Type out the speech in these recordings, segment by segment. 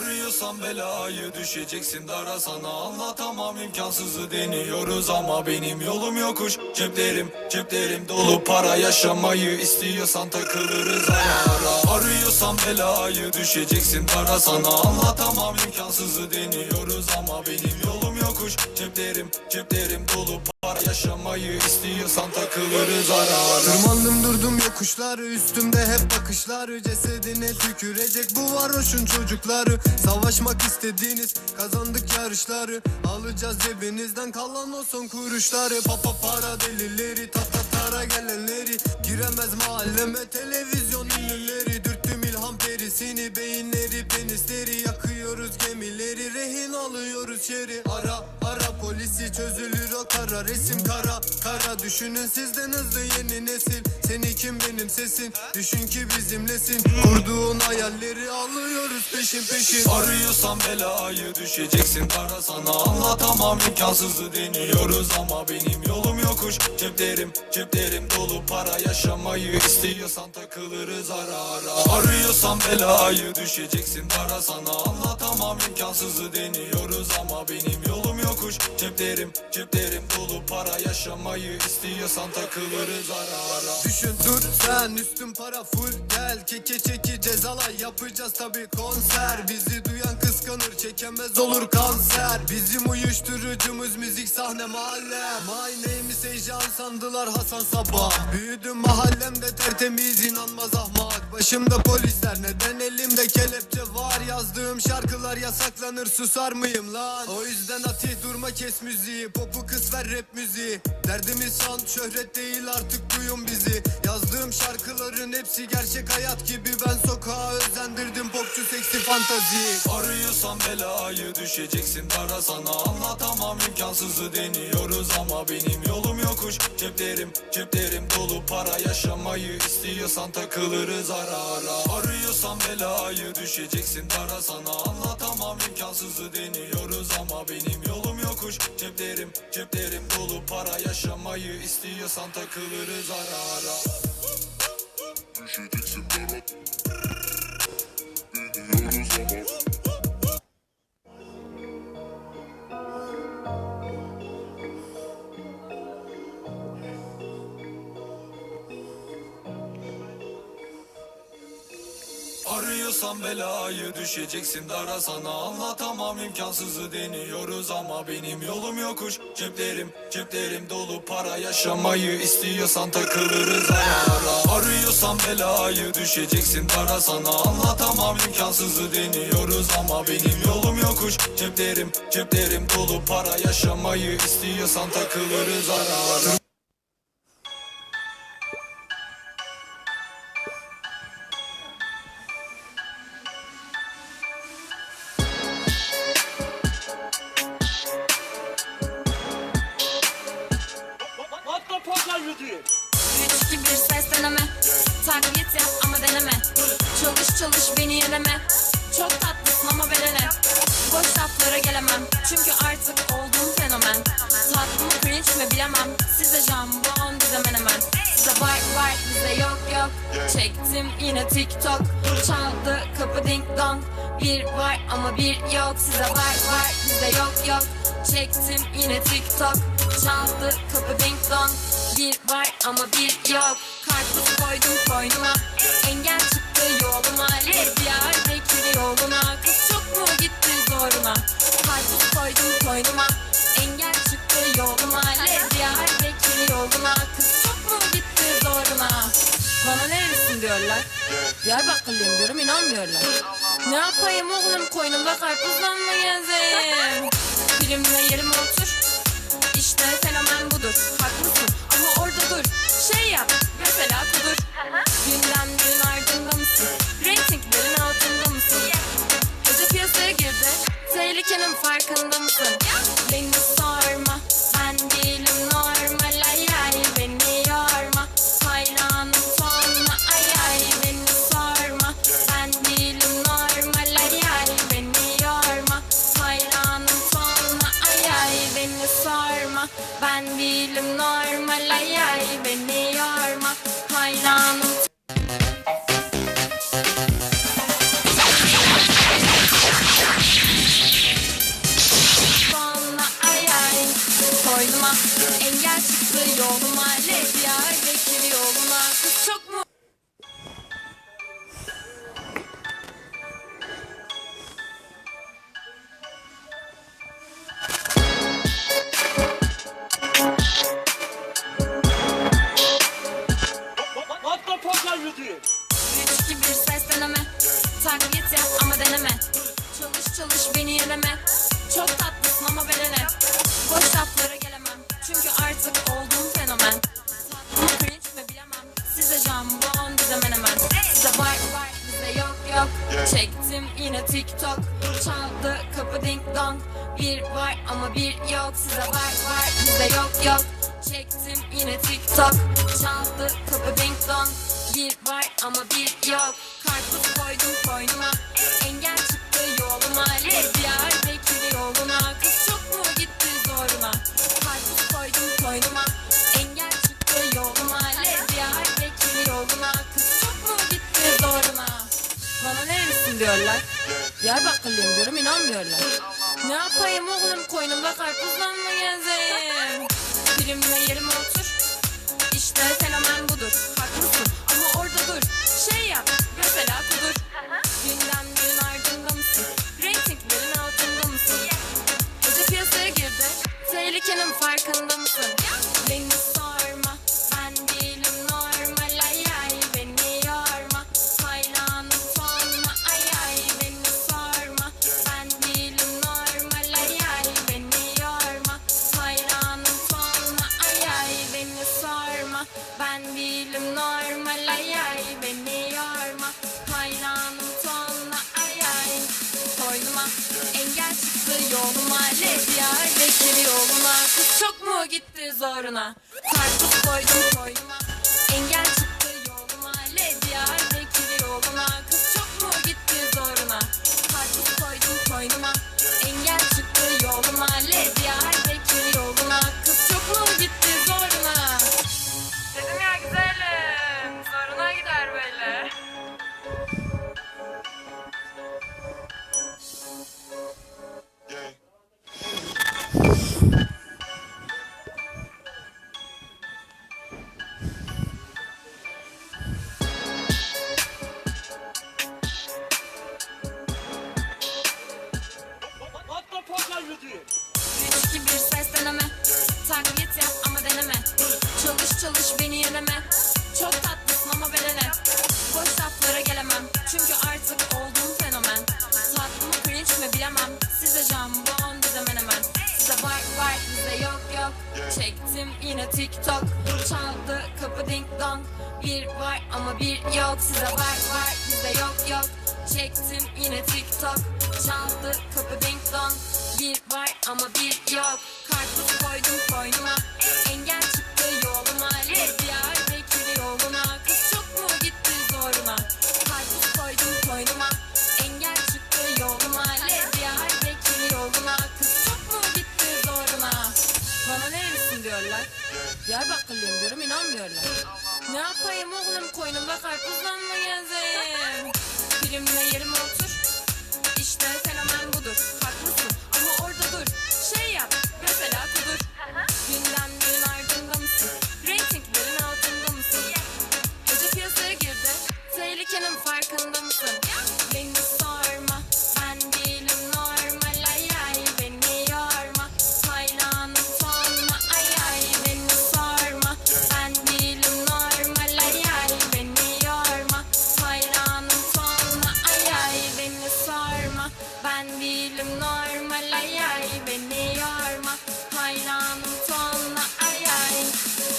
Arıyorsan belayı düşeceksin dara. Sana Anlatamam imkansızı deniyoruz ama benim yolum yokuş. Ceplerim ceplerim dolu para yaşamayı istiyorsan takılırız ara ara. Arıyorsan belayı düşeceksin dara. Sana Anlatamam imkansızı deniyoruz ama benim yolum yokuş. Ceplerim ceplerim dolu yaşamayı istiyorsan takılırız ara Tırmandım durdum yokuşları üstümde hep bakışları Cesedine tükürecek bu varoşun çocukları. Savaşmak istediğiniz kazandık yarışları. Alacağız cebinizden kalan o son kuruşları. Papa para delileri ta ta tara gelenleri. Giremez mahalleme televizyon resim kara kara. Düşünün sizden hızlı yeni nesil. Seni kim benim sesin Düşün ki bizimlesin. Kurduğun hayalleri alıyoruz peşin peşin. Arıyorsan belayı düşeceksin. Dara sana Anlatamam. İmkansızı deniyoruz ama benim yolum yokuş. Ceplerim ceplerim dolu. Para yaşamayı istiyorsan takılırız ara ara. Arıyorsan belayı düşeceksin. Dara sana Anlatamam. İmkansızı deniyoruz ama benim yolum yokuş. Ceplerim ceplerim para yaşamayı istiyorsan takılırız ara ara. Düşün dur sen üstün para full gel Keke çeki cezalay. Yapacağız tabi konser. Bizi duyan kıskanır çekemez olur kanser. Bizim uyuşturucumuz müzik sahne mahalle. My name is Heyecan sandılar Hasan Sabah. Büyüdüm mahallemde tertemiz inanmaz ahmak. Başımda polisler neden elimde kelepçe var? Yazdığım şarkılar yasaklanır susar mıyım lan? O yüzden Atih durma kes müziği. Popu kız ver rap müziği Derdimiz san şöhret değil artık duyun bizi. Yazdığım şarkıların hepsi gerçek hayat gibi. Ben sokağa özendirdim popçu seksi fantazi. Arıyorsan belayı düşeceksin dara sana Anlatamam imkansızı deniyoruz ama benim yolum yokuş. Ceplerim ceplerim dolu para yaşamayı istiyorsan takılırız ara ara. Arıyorsan belayı düşeceksin dara sana Anlatamam imkansızı deniyoruz ama benim yolum yokuş. Ceplerim ceplerim para istiyorsan takılırız ara ara Arıyorsan belayı düşeceksin dara. Sana Anlatamam imkansızı deniyoruz ama benim yolum yokuş. Ceplerim ceplerim dolu para yaşamayı istiyorsan takılırız ara Arıyorsan belayı düşeceksin dara. Sana Anlatamam imkansızı deniyoruz ama benim yolum yokuş. Ceplerim ceplerim dolu para yaşamayı istiyorsan takılırız ara ara Çalış beni yeneme. Çok tatlısın ama verene Boş laflara gelemem. Çünkü artık oldum fenomen. Tatlım cringe mi bilemem. Size jambon bize menemen. Size var var bize yok yok. Çektim yine tiktok. Çaldı kapı ding dong. Bir var ama bir yok. Size var var bize yok yok. Çektim yine tiktok. Çaldı kapı ding dong. Bir var ama bir yok. Karpuz koydum koynuma koynuma Engel çıktı yoluma Diyarbakır yoluna Kız çok mu gitti zoruna Bana nerelisin diyorlar. Diyarbakırlıyım diyorum inanmıyorlar. Ne yapayım oğlum koynumda karpuzla mı gezeyim? Filmime yerime otur. İşte fenomen budur farkında mısın? Beni Çektim. Yine tiktok Çaldı. Kapı ding dong. Bir var ama bir yok. Size var var bize yok yok. Çektim yine tiktok Çaldı. Kapı ding dong. Bir var ama bir yok. Karpuz koydum koynuma Engel çıktı yoluma. Diyar diyorlar Diyarbakırlıyım diyorum inanmıyorlar. Ne yapayım oğlum? Koynumda karpuzla mı gezeyim Primle yerime otur. İşte fenomen budur. Haklısın ama orada dur. Şey yap mesela kudur. Gündemlerin ardında mısın? Reytinglerin altında mısın? Gece piyasaya girdi. Tehlikenin farkında mısın? Beni yoluma Diyar Bekir yoluna Kız çok mu gitti zoruna? Karpuz koydum koynuma Yine tiktok Çaldı kapı ding dong Bir var ama bir yok. Karpuz koydum koynuma Engel çıktı yoluma. Diyar Bekir yoluna. Kız çok mu gitti zoruna Karpuz koydum koynuma Engel çıktı yoluma. Diyar Bekir yoluna. Kız çok mu gitti zoruna Bana nerelisin diyorlar? Diyarbakırlıyım diyorum inanmıyorlar. Ne yapayım oğlum koynumda karpuzla mı gezeyim? Primle yerime otur fenomen Ben değilim normal ay ay. Beni yorma Hayranım sonma ay ay.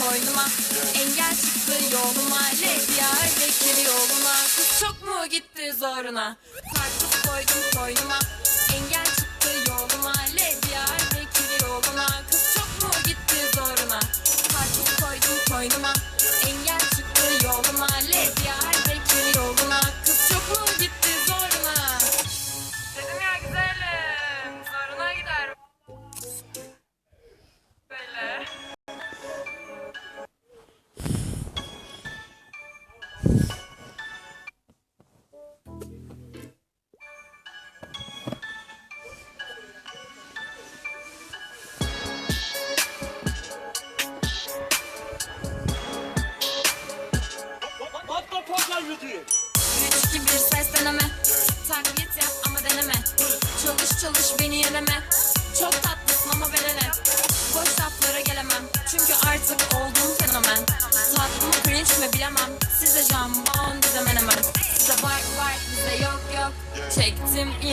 Koynuma engel çıktı yoluma Diyar Bekir yoluna Kız çok mu gitti zoruna? Karpuz koydum koynuma Engel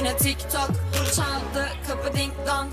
yine tiktok Çaldı kapı ding dong